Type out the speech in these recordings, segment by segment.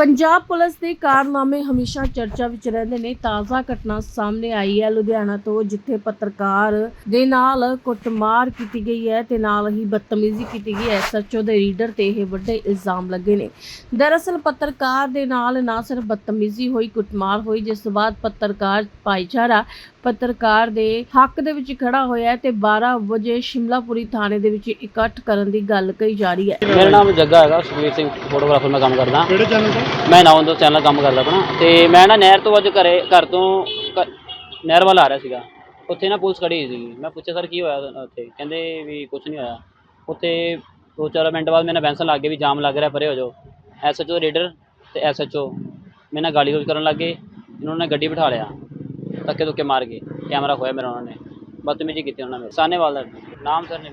Punjab police ਦੇ ਕਾਰਨਾਮੇ ਹਮੇਸ਼ਾ ਚਰਚਾ ਵਿੱਚ ਰਹਿੰਦੇ ਨੇ। ਤਾਜ਼ਾ ਘਟਨਾ ਸਾਹਮਣੇ ਆਈ ਹੈ ਲੁਧਿਆਣਾ ਤੋਂ ਜਿੱਥੇ ਪੱਤਰਕਾਰ ਦੇ ਨਾਲ ਕੁੱਟਮਾਰ ਕੀਤੀ ਗਈ ਹੈ ਤੇ ਨਾਲ ਹੀ ਬਦਤਮੀਜ਼ੀ ਕੀਤੀ ਗਈ ਹੈ। ਸੱਚੋ ਦੇ ਰੀਡਰ ਤੇ ਇਹ ਵੱਡੇ ਇਲਜ਼ਾਮ ਲੱਗੇ ਨੇ। ਦਰਅਸਲ ਪੱਤਰਕਾਰ ਦੇ ਨਾਲ ਨਾ ਸਿਰਫ ਬਦਤਮੀਜ਼ੀ ਹੋਈ ਕੁੱਟਮਾਰ ਹੋਈ ਜਿਸ ਤੋਂ ਬਾਅਦ ਪੱਤਰਕਾਰ ਭਾਈਚਾਰਾ ਪੱਤਰਕਾਰ ਦੇ ਹੱਕ ਦੇ ਵਿੱਚ ਖੜਾ ਹੋਇਆ ਤੇ 12 ਵਜੇ ਸ਼ਿਮਲਾਪੁਰੀ ਥਾਣੇ ਦੇ ਵਿੱਚ ਇਕੱਠ ਕਰਨ ਦੀ ਗੱਲ ਕਹੀ ਜਾ ਰਹੀ ਹੈ। ਮੇਰਾ ਨਾਮ ਜੱਗਾ ਹੈਗਾ ਸੁਖਵੀਰ ਸਿੰਘ ਫੋਟੋਗ੍ਰਾਫਰ ਮੈਂ ਕੰਮ ਕਰਦਾ। ਕਿਹੜੇ ਚੈਨਲ ਤੋਂ? ਮੈਂ ਨਾਵਨ ਤੋਂ ਚੈਨਲ ਕੰਮ ਕਰਦਾ ਆਪਣਾ। ਤੇ ਮੈਂ ਨਾ ਨਹਿਰ ਤੋਂ ਅੱਜ ਘਰੇ, ਘਰ ਤੋਂ ਘ- ਨਹਿਰ ਵੱਲ ਆ ਰਿਹਾ ਸੀਗਾ। ਉੱਥੇ ਨਾ ਪੁਲਿਸ ਖੜੀ ਸੀ ਮੈਂ ਪੁੱਛਿਆ, ਸਰ, ਕੀ ਹੋਇਆ ਉੱਥੇ? ਕਹਿੰਦੇ ਵੀ ਕੁਝ ਨਹੀਂ ਹੋਇਆ। ਉੱਥੇ ਦੋ ਚਾਰ ਮਿੰਟ ਬਾਅਦ ਮੈਨੇ ਬੈਂਸਨ ਲੱਗ ਗਏ ਵੀ ਜਾਮ ਲੱਗ ਰਿਹਾ, ਪਰੇ ਹੋ ਜਾਓ। ਐਸਐਚਓ ਦੇ ਰੇਡਰ ਤੇ ਐਸਐਚਓ ਮੇਰੇ ਨਾਲ ਗਾਲੀ ਗਲੋਚ ਕਰਨ ਲੱਗ ਗਏ। ਇਹਨਾਂ ਨੇ ਗੱਡੀ ਬਿਠਾ ਲਿਆ। ਧੱਕੇ ਧੁੱਕੇ ਮਾਰ ਕੇ ਕੈਮਰਾ ਖੋਇਆ ਮੇਰਾ ਉਹਨਾਂ ਨੇ। ਬਦਤਮੀਜ਼ੀ ਕੀਤੀ ਉਹਨਾਂ ਨੇ। ਸਾਹਨੇਵਾਲ ਦਾ ਨਾਮ ਸਰ ਨੇ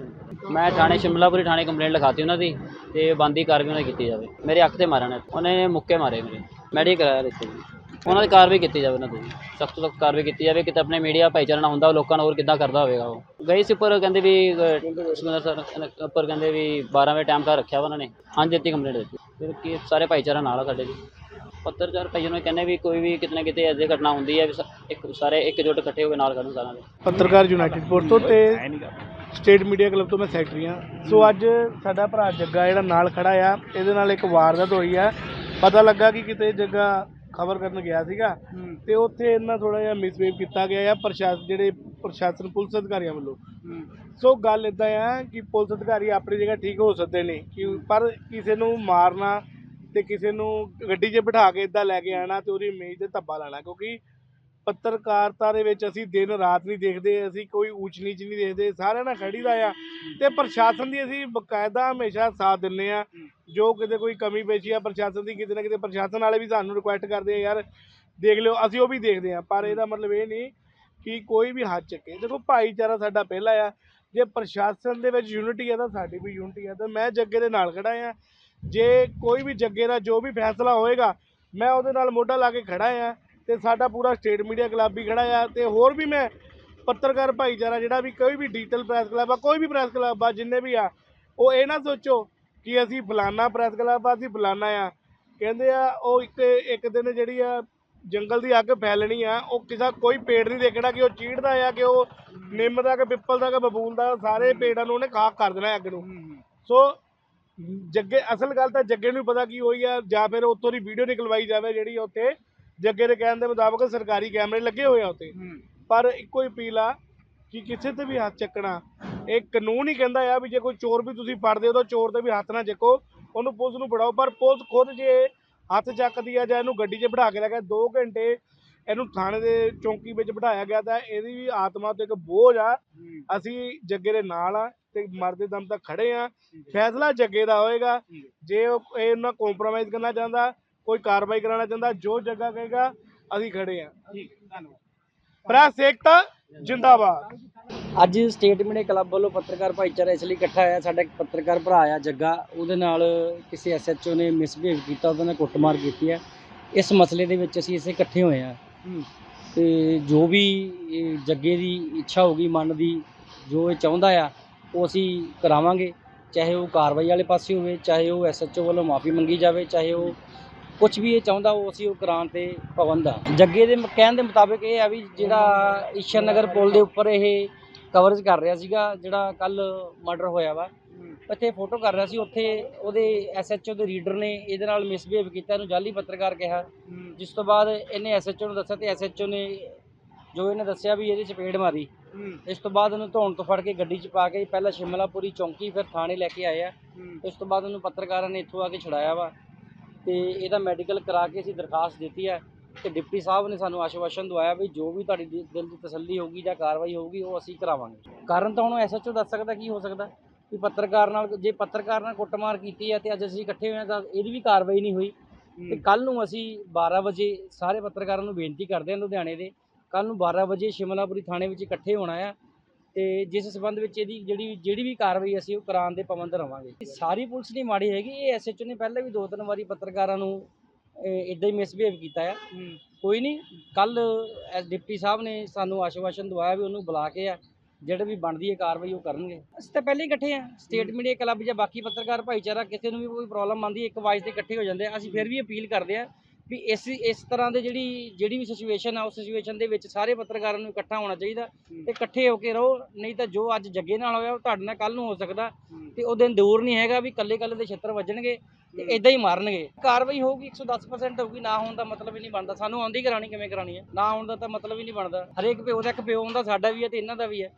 ਮੈਂ ਥਾਣੇ ਸ਼ਿਮਲਾਪੁਰੀ ਥਾਣੇ ਕੰਪਲੇਂਟ ਲਿਖਾਤੀ ਉਹਨਾਂ ਦੀ ਤੇ ਬੰਦੀ ਕਾਰਵਾਈ ਉਹਨਾਂ ਦੀ ਕੀਤੀ ਜਾਵੇ। ਮੇਰੇ ਅੱਖ ਤੇ ਮਾਰਿਆ ਨੇ ਉਹਨੇ ਮੁੱਕੇ ਮਾਰੇ ਮੇਰੇ। ਮੈਡੀਕਲ ਕਰਾਇਆ ਲਿਖੇ ਜੀ ਉਹਨਾਂ ਦੀ ਕਾਰਵਾਈ ਕੀਤੀ ਜਾਵੇ ਉਹਨਾਂ ਤੇ ਸਖਤ ਤੋਂ ਸਖਤ ਕਾਰਵਾਈ ਕੀਤੀ ਜਾਵੇ ਕਿਤੇ ਆਪਣੇ ਮੀਡੀਆ ਭਾਈਚਾਰਾ ਨਾ ਹੁੰਦਾ ਉਹ ਲੋਕਾਂ ਨੂੰ ਹੋਰ ਕਿੱਦਾਂ ਕਰਦਾ ਹੋਵੇਗਾ ਉਹ। ਗਈ ਸੀ ਉੱਪਰ ਕਹਿੰਦੇ ਵੀ ਅਹ, ਸਰ ਕਹਿੰਦੇ ਉੱਪਰ ਕਹਿੰਦੇ ਵੀ 12 ਵਜੇ ਟਾਈਮ ਤਾਂ ਰੱਖਿਆ ਵਾ ਉਹਨਾਂ ਨੇ। ਹਾਂਜੀ ਦਿੱਤੀ ਕੰਪਲੇਂਟ ਦਿੱਤੀ। ਫਿਰ ਕੀ ਸਾਰੇ ਭਾਈਚਾਰਾ ਨਾਲ ਆ ਸਾਡੇ ਜੀ ਪੱਤਰਕਾਰ ਭਾਈ ਨੂੰ ਕਹਿੰਦੇ ਵੀ ਕੋਈ ਵੀ ਕਿਤੇ ਨਾ ਕਿਤੇ ਐਸੀ ਘਟਨਾ ਹੁੰਦੀ ਹੈ ਵੀ ਸ- ਇੱਕ ਸਾਰੇ ਇੱਕਜੁੱਟ ਇਕੱਠੇ ਹੋ ਕੇ ਨਾਲ ਕਰਨ ਸਾਰਿਆਂ ਦੇ। ਪੱਤਰਕਾਰ ਯੂਨਾਈਟਿਡ ਪੁਰ ਤੋਂ ਤੇ ਸਟੇਟ ਮੀਡੀਆ ਕਲੱਬ ਤੋਂ ਮੈਂ ਸੈਕਟਰੀ ਹਾਂ। ਸੋ ਅੱਜ ਸਾਡਾ ਭਰਾ ਜੱਗਾ ਜਿਹੜਾ ਨਾਲ ਖੜਾ ਆ ਇਹਦੇ ਨਾਲ ਇੱਕ ਵਾਰਦਾਤ ਹੋਈ ਆ। ਪਤਾ ਲੱਗਾ ਕਿ ਕਿਤੇ ਜੱਗਾ ਖਬਰ ਕਰਨ ਗਿਆ ਸੀਗਾ ਤੇ ਉੱਥੇ ਇਹਨਾਂ ਥੋੜਾ ਜਿਹਾ ਮਿਸਬੀਹੇਵ ਕੀਤਾ ਗਿਆ ਆ ਪ੍ਰਸ਼ਾਸਨ ਜਿਹੜੇ ਪ੍ਰਸ਼ਾਸਨ ਪੁਲਿਸ ਅਧਿਕਾਰੀਆਂ ਵੱਲੋਂ। ਸੋ ਗੱਲ ਇਦਾਂ ਆ ਕਿ ਪੁਲਿਸ ਅਧਿਕਾਰੀ ਆਪਣੀ ਜਗ੍ਹਾ ਠੀਕ ਹੋ ਸਕਦੇ ਨੇ ਕਿ ਪਰ ਕਿਸੇ ਨੂੰ ਮਾਰਨਾ ਤੇ ਕਿਸੇ ਨੂੰ ਗੱਡੀ 'ਚ ਬਿਠਾ ਕੇ ਇਦਾਂ ਲੈ ਕੇ ਆਣਾ ਤੇ ਉਹਦੀ ਇਮੇਜ ਤੇ ਧੱਬਾ ਲਾਣਾ ਕਿਉਂਕਿ ਪੱਤਰਕਾਰਤਾ ਦੇ ਵਿੱਚ ਅਸੀਂ ਦਿਨ ਰਾਤ ਨਹੀਂ ਦੇਖਦੇ, ਅਸੀਂ ਕੋਈ ਊਚ ਨੀਚ ਨਹੀਂ ਦੇਖਦੇ, ਸਾਰਿਆਂ ਨਾਲ ਖੜੀਦਾ ਆ। ਤੇ ਪ੍ਰਸ਼ਾਸਨ ਦੀ ਅਸੀਂ ਬਕਾਇਦਾ ਹਮੇਸ਼ਾ ਸਾਥ ਦਿੰਨੇ ਆ। ਜੋ ਕਿਤੇ ਕੋਈ ਕਮੀ ਪੇਸ਼ੀ ਆ, ਪ੍ਰਸ਼ਾਸਨ ਦੀ ਕਿਤੇ ਨਾ ਕਿਤੇ ਪ੍ਰਸ਼ਾਸਨ ਵਾਲੇ ਵੀ ਸਾਨੂੰ ਰਿਕੁਐਸਟ ਕਰਦੇ ਆ, ਯਾਰ ਦੇਖ ਲਿਓ, ਅਸੀਂ ਉਹ ਵੀ ਦੇਖਦੇ ਆ। ਪਰ ਇਹਦਾ ਮਤਲਬ ਇਹ ਨਹੀਂ ਕਿ ਕੋਈ ਵੀ ਹੱਥ ਚੱਕੇ। ਦੇਖੋ, ਭਾਈਚਾਰਾ ਸਾਡਾ ਪਹਿਲਾ ਆ। ਜੇ ਪ੍ਰਸ਼ਾਸਨ ਦੇ ਵਿੱਚ ਯੂਨਿਟੀ ਆ, ਤਾਂ ਸਾਡੀ ਵੀ ਯੂਨਿਟੀ ਆ। ਤਾਂ ਮੈਂ ਜੱਗੇ ਦੇ ਨਾਲ ਖੜਾ ਆ। ਜੇ ਕੋਈ ਵੀ ਜੱਗੇ ਦਾ ਜੋ ਵੀ ਫੈਸਲਾ ਹੋਏਗਾ, ਮੈਂ ਉਹਦੇ ਨਾਲ ਮੋਢਾ ਲਾ ਕੇ ਖੜਾ ਆ। ਤੇ ਸਾਡਾ ਪੂਰਾ ਸਟੇਟ ਮੀਡੀਆ ਕਲੱਬ ਵੀ ਖੜਾ ਆ ਤੇ ਹੋਰ ਵੀ ਮੈਂ ਪੱਤਰਕਾਰ ਭਾਈਚਾਰਾ ਜਿਹੜਾ ਵੀ ਕੋਈ ਵੀ ਡਿਜੀਟਲ ਪ੍ਰੈਸ ਕਲੱਬ ਆ ਕੋਈ ਵੀ ਪ੍ਰੈਸ ਕਲੱਬ ਆ ਜਿੰਨੇ ਵੀ ਆ ਉਹ ਇਹ ਨਾ ਸੋਚੋ ਕਿ ਅਸੀਂ ਫਲਾਨਾ ਪ੍ਰੈਸ ਕਲੱਬ ਆ ਅਸੀਂ ਫਲਾਨਾ ਆ। ਕਹਿੰਦੇ ਆ ਉਹ ਇੱਕ ਇੱਕ ਦਿਨ ਜਿਹੜੀ ਆ ਜੰਗਲ ਦੀ ਅੱਗ ਫੈਲਣੀ ਆ ਉਹ ਕਿਸੇ ਕੋਈ ਪੇੜ ਨਹੀਂ ਦੇਖਣਾ ਕਿ ਉਹ ਚੀੜਦਾ ਆ ਕਿ ਉਹ ਨਿੰਮ ਦਾ ਕਿ ਪਿੱਪਲ ਦਾ ਕਿ ਬਬੂਲ ਦਾ ਸਾਰੇ ਪੇੜਾਂ ਨੂੰ ਉਹਨੇ ਖਾਕ ਕਰ ਦੇਣਾ ਅੱਗ ਨੂੰ। ਸੋ ਜੱਗੇ ਅਸਲ ਗੱਲ ਤਾਂ ਜੱਗੇ ਨੂੰ ਪਤਾ ਕੀ ਹੋਈ ਆ ਜਾਂ ਫਿਰ ਉੱਥੋਂ ਦੀ ਵੀਡੀਓ ਨਿਕਲਵਾਈ ਜਾਵੇ ਜਿਹੜੀ ਉੱਥੇ ਜੱਗੇ ਦੇ ਕਹਿਣ ਦੇ ਮੁਤਾਬਕ ਸਰਕਾਰੀ ਕੈਮਰੇ ਲੱਗੇ ਹੋਏ ਆ ਉੱਥੇ। ਪਰ ਇੱਕੋ ਹੀ ਅਪੀਲ ਆ ਕਿ ਕਿਸੇ ਤੇ ਵੀ ਹੱਥ ਚੱਕਣਾ। ਇਹ ਕਾਨੂੰਨ ਹੀ ਕਹਿੰਦਾ ਆ ਵੀ ਜੇ ਕੋਈ ਚੋਰ ਵੀ ਤੁਸੀਂ ਫੜਦੇ ਹੋ ਤਾਂ ਚੋਰ ਤੇ ਵੀ ਹੱਥ ਨਾ ਚੱਕੋ। ਉਹਨੂੰ ਪੁਲਿਸ ਨੂੰ ਫੜਾਓ। ਪਰ ਪੁਲਿਸ ਖੁਦ ਜੇ ਹੱਥ ਚੱਕਦੀ ਆ ਜਾਂ ਇਹਨੂੰ ਗੱਡੀ 'ਚ ਬਿਠਾ ਕੇ ਲੈ ਕੇ 2 ਘੰਟੇ ਇਹਨੂੰ ਥਾਣੇ ਦੇ ਚੌਂਕੀ ਵਿੱਚ ਬਿਠਾਇਆ ਗਿਆ ਤਾਂ ਇਹਦੀ ਵੀ ਆਤਮਾ ਤੇ ਇੱਕ ਬੋਝ ਆ। ਅਸੀਂ ਜੱਗੇ ਦੇ ਨਾਲ ਆ ਤੇ ਮਰਦੇ ਦਮ ਤੱਕ ਖੜੇ ਆ। ਫੈਸਲਾ ਜੱਗੇ ਦਾ ਹੋਏਗਾ। ਜੇ ਉਹ ਇਹ ਉਹਨਾਂ ਕੰਪਰੋਮਾਈਜ਼ ਕਰਨਾ ਚਾਹੁੰਦਾ ਕੋਈ ਕਾਰਵਾਈ ਕਰਾਉਣਾ ਚਾਹੁੰਦਾ ਜੋ ਜੱਗਾ ਕਹੇਗਾ ਅਸੀਂ ਖੜੇ ਆ ਪ੍ਰੈਸ ਏਕਤਾ ਜਿੰਦਾਬਾਦ। ਅੱਜ ਸਟੇਟ ਮੀਡੀਆ ਕਲੱਬ ਵੱਲੋਂ ਪੱਤਰਕਾਰ ਭਾਈਚਾਰਾ ਇਸ ਲਈ ਇਕੱਠਾ ਹੋਇਆ। ਸਾਡਾ ਇੱਕ ਪੱਤਰਕਾਰ ਭਰਾ ਆ ਜੱਗਾ। ਉਹਦੇ ਨਾਲ ਕਿਸੇ ਐਸਐਚਓ ਨੇ ਮਿਸਬਿਹੇਵ ਕੀਤਾ ਉਹਦੇ ਨਾਲ ਕੁੱਟਮਾਰ ਕੀਤੀ ਹੈ। ਇਸ ਮਸਲੇ ਦੇ ਵਿੱਚ ਅਸੀਂ ਇਸੇ ਇਕੱਠੇ ਹੋਏ ਆ ਤੇ ਜੋ ਵੀ ਜੱਗੇ ਦੀ ਇੱਛਾ ਹੋਗੀ ਮਨ ਦੀ ਜੋ ਇਹ ਚਾਹੁੰਦਾ ਆ ਉਹ ਅਸੀਂ ਕਰਾਵਾਂਗੇ। ਚਾਹੇ ਉਹ ਕਾਰਵਾਈ ਵਾਲੇ ਪਾਸੇ ਹੋਵੇ ਚਾਹੇ ਉਹ ਐਸਐਚਓ ਵੱਲੋਂ ਮਾਫੀ ਮੰਗੀ ਜਾਵੇ ਚਾਹੇ ਉਹ ਕੁਝ ਵੀ ਇਹ ਚਾਹੁੰਦਾ ਉਹ ਅਸੀਂ ਉਹ ਕਰਾਉਣ ਤੇ ਪਾਬੰਦ ਆ। ਜੱਗੇ ਦੇ ਕਹਿਣ ਦੇ ਮੁਤਾਬਕ ਇਹ ਆ ਵੀ ਜਿਹੜਾ ਈਸ਼ਰ ਨਗਰ ਪੁਲ ਦੇ ਉੱਪਰ ਇਹ ਕਵਰੇਜ ਕਰ ਰਿਹਾ ਸੀਗਾ ਜਿਹੜਾ ਕੱਲ ਮਰਡਰ ਹੋਇਆ ਵਾ ਉੱਥੇ ਫੋਟੋ ਕਰ ਰਿਹਾ ਸੀ ਉੱਥੇ ਉਹਦੇ ਐਸਐਚਓ ਦੇ ਰੀਡਰ ਨੇ ਇਹਦੇ ਨਾਲ ਮਿਸਬਿਹੇਵ ਕੀਤਾ ਇਹਨੂੰ ਜਾਲੀ ਪੱਤਰਕਾਰ ਕਿਹਾ ਜਿਸ ਤੋਂ ਬਾਅਦ ਇਹਨੇ ਐਸਐਚਓ ਨੂੰ ਦੱਸਿਆ ਤੇ ਐਸਐਚਓ ਨੇ ਜੋ ਇਹਨੇ ਦੱਸਿਆ ਵੀ ਇਹਦੀ ਚਪੇੜ ਮਾਰੀ। ਇਸ ਤੋਂ ਬਾਅਦ ਉਹਨੂੰ ਧੌਣ ਤੋਂ ਫੜ ਕੇ ਗੱਡੀ 'ਚ ਪਾ ਕੇ ਪਹਿਲਾਂ ਸ਼ਿਮਲਾਪੁਰੀ ਚੌਂਕੀ ਫਿਰ ਥਾਣੇ ਲੈ ਕੇ ਆਏ ਆ ਇਸ ਤੋਂ ਬਾਅਦ ਉਹਨੂੰ ਪੱਤਰਕਾਰਾਂ ਨੇ ਇੱਥੋਂ ਆ ਕੇ ਛੁਡਾਇਆ ਵਾ। ਤੇ ਇਹਦਾ ਮੈਡੀਕਲ ਕਰਾ ਕੇ ਅਸੀਂ ਦਰਖਾਸਤ ਦਿੱਤੀ ਹੈ ਤੇ ਡਿਪਟੀ ਸਾਹਿਬ ਨੇ ਸਾਨੂੰ ਆਸ਼ਵਾਸਨ ਦਵਾਇਆ ਵੀ ਜੋ ਵੀ ਤੁਹਾਡੀ ਦਿ- ਦਿਲ ਦੀ ਤਸੱਲੀ ਹੋਊਗੀ ਜਾਂ ਕਾਰਵਾਈ ਹੋਊਗੀ ਉਹ ਅਸੀਂ ਕਰਾਵਾਂਗੇ। ਕਾਰਨ ਤਾਂ ਹੁਣ ਐਸਐਚਓ ਦੱਸ ਸਕਦਾ ਕੀ ਹੋ ਸਕਦਾ? ਵੀ ਪੱਤਰਕਾਰ ਨਾਲ ਜੇ ਪੱਤਰਕਾਰ ਨਾਲ ਕੁੱਟਮਾਰ ਕੀਤੀ ਹੈ ਤੇ ਅੱਜ ਅਸੀਂ ਇਕੱਠੇ ਹੋਏ ਹਾਂ ਤਾਂ ਇਹਦੀ ਵੀ ਕਾਰਵਾਈ ਨਹੀਂ ਹੋਈ। ਤੇ ਕੱਲ ਨੂੰ ਅਸੀਂ 12 ਵਜੇ ਸਾਰੇ ਪੱਤਰਕਾਰਾਂ ਨੂੰ ਬੇਨਤੀ ਕਰਦੇ ਹਾਂ ਲੁਧਿਆਣੇ ਦੇ ਕੱਲ ਨੂੰ 12 ਵਜੇ ਸ਼ਿਮਲਾਪੁਰੀ ਥਾਣੇ ਵਿੱਚ ਇਕੱਠੇ ਹੋਣਾ ਆ। ਤੇ ਜਿਸ ਸਬੰਧ ਵਿੱਚ ਇਹਦੀ ਜਿਹੜੀ ਜਿਹੜੀ ਵੀ ਕਾਰਵਾਈ ਅਸੀਂ ਉਹ ਕਰਾਉਣ ਦੇ ਪਾਬੰਦ ਰਵਾਂਗੇ। ਸਾਰੀ ਪੁਲਿਸ ਨਹੀਂ ਮਾੜੀ ਹੈਗੀ ਇਹ ਐਸਐਚਓ ਨੇ ਪਹਿਲਾਂ ਵੀ ਦੋ ਤਿੰਨ ਵਾਰੀ ਪੱਤਰਕਾਰਾਂ ਨੂੰ ਇਦਾਂ ਹੀ ਮਿਸਬਿਹੇਵ ਕੀਤਾ ਆ। ਕੋਈ ਨਹੀਂ ਕੱਲ ਡਿਪਟੀ ਸਾਹਿਬ ਨੇ ਸਾਨੂੰ ਆਸ਼ਵਾਸਨ ਦਵਾਇਆ ਵੀ ਉਹਨੂੰ ਬੁਲਾ ਕੇ ਆ ਜਿਹੜੇ ਵੀ ਬਣਦੀ ਹੈ ਕਾਰਵਾਈ ਉਹ ਕਰਨਗੇ। ਅਸੀਂ ਤਾਂ ਪਹਿਲੇ ਹੀ ਇਕੱਠੇ ਆ ਸਟੇਟ ਮੀਡੀਆ ਕਲੱਬ ਜਾਂ ਬਾਕੀ ਪੱਤਰਕਾਰ ਭਾਈਚਾਰਾ ਕਿਸੇ ਨੂੰ ਵੀ ਕੋਈ ਪ੍ਰੋਬਲਮ ਆਉਂਦੀ ਹੈ ਇੱਕ ਵਾਈਸ ਤੇ ਇਕੱਠੇ ਹੋ ਜਾਂਦੇ ਆ ਅਸੀਂ ਫਿਰ ਵੀ ਅਪੀਲ ਕਰਦੇ ਆ ਵੀ ਇਸ ਇਸ ਤਰ੍ਹਾਂ ਦੇ ਜਿਹੜੀ ਜਿਹੜੀ ਵੀ ਸਿਚੁਏਸ਼ਨ ਆ ਉਸ ਸਿਚੁਏਸ਼ਨ ਦੇ ਵਿੱਚ ਸਾਰੇ ਪੱਤਰਕਾਰਾਂ ਨੂੰ ਇਕੱਠਾ ਹੋਣਾ ਚਾਹੀਦਾ ਤੇ ਇਕੱਠੇ ਹੋ ਕੇ ਰਹੋ ਨਹੀਂ ਤਾਂ ਜੋ ਅੱਜ ਜੱਗੇ ਨਾਲ ਹੋਇਆ ਉਹ ਤੁਹਾਡੇ ਨਾਲ ਕੱਲ ਨੂੰ ਹੋ ਸਕਦਾ ਤੇ ਉਹ ਦਿਨ ਦੂਰ ਨਹੀਂ ਹੈਗਾ ਵੀ ਕੱਲੇ ਕੱਲੇ ਦੇ ਛੱਤਰ ਵੱਜਣਗੇ ਤੇ ਇਦਾਂ ਹੀ ਮਾਰਨਗੇ। ਕਾਰਵਾਈ ਹੋਊਗੀ 110% ਹੋਊਗੀ ਨਾ ਹੋਣ ਦਾ ਮਤਲਬ ਹੀ ਨਹੀਂ ਬਣਦਾ। ਸਾਨੂੰ ਆਉਂਦੀ ਕਰਾਣੀ ਕਿਵੇਂ ਕਰਾਣੀ ਹੈ? ਨਾ ਹੋਣ ਦਾ ਤਾਂ ਮਤਲਬ ਹੀ ਨਹੀਂ ਬਣਦਾ। ਹਰੇਕ ਪਿਓ ਦਾ ਇੱਕ ਪਿਓ ਹੁੰਦਾ ਸਾਡਾ ਵੀ ਹੈ ਤੇ ਇਹਨਾਂ ਦਾ ਵੀ ਹੈ।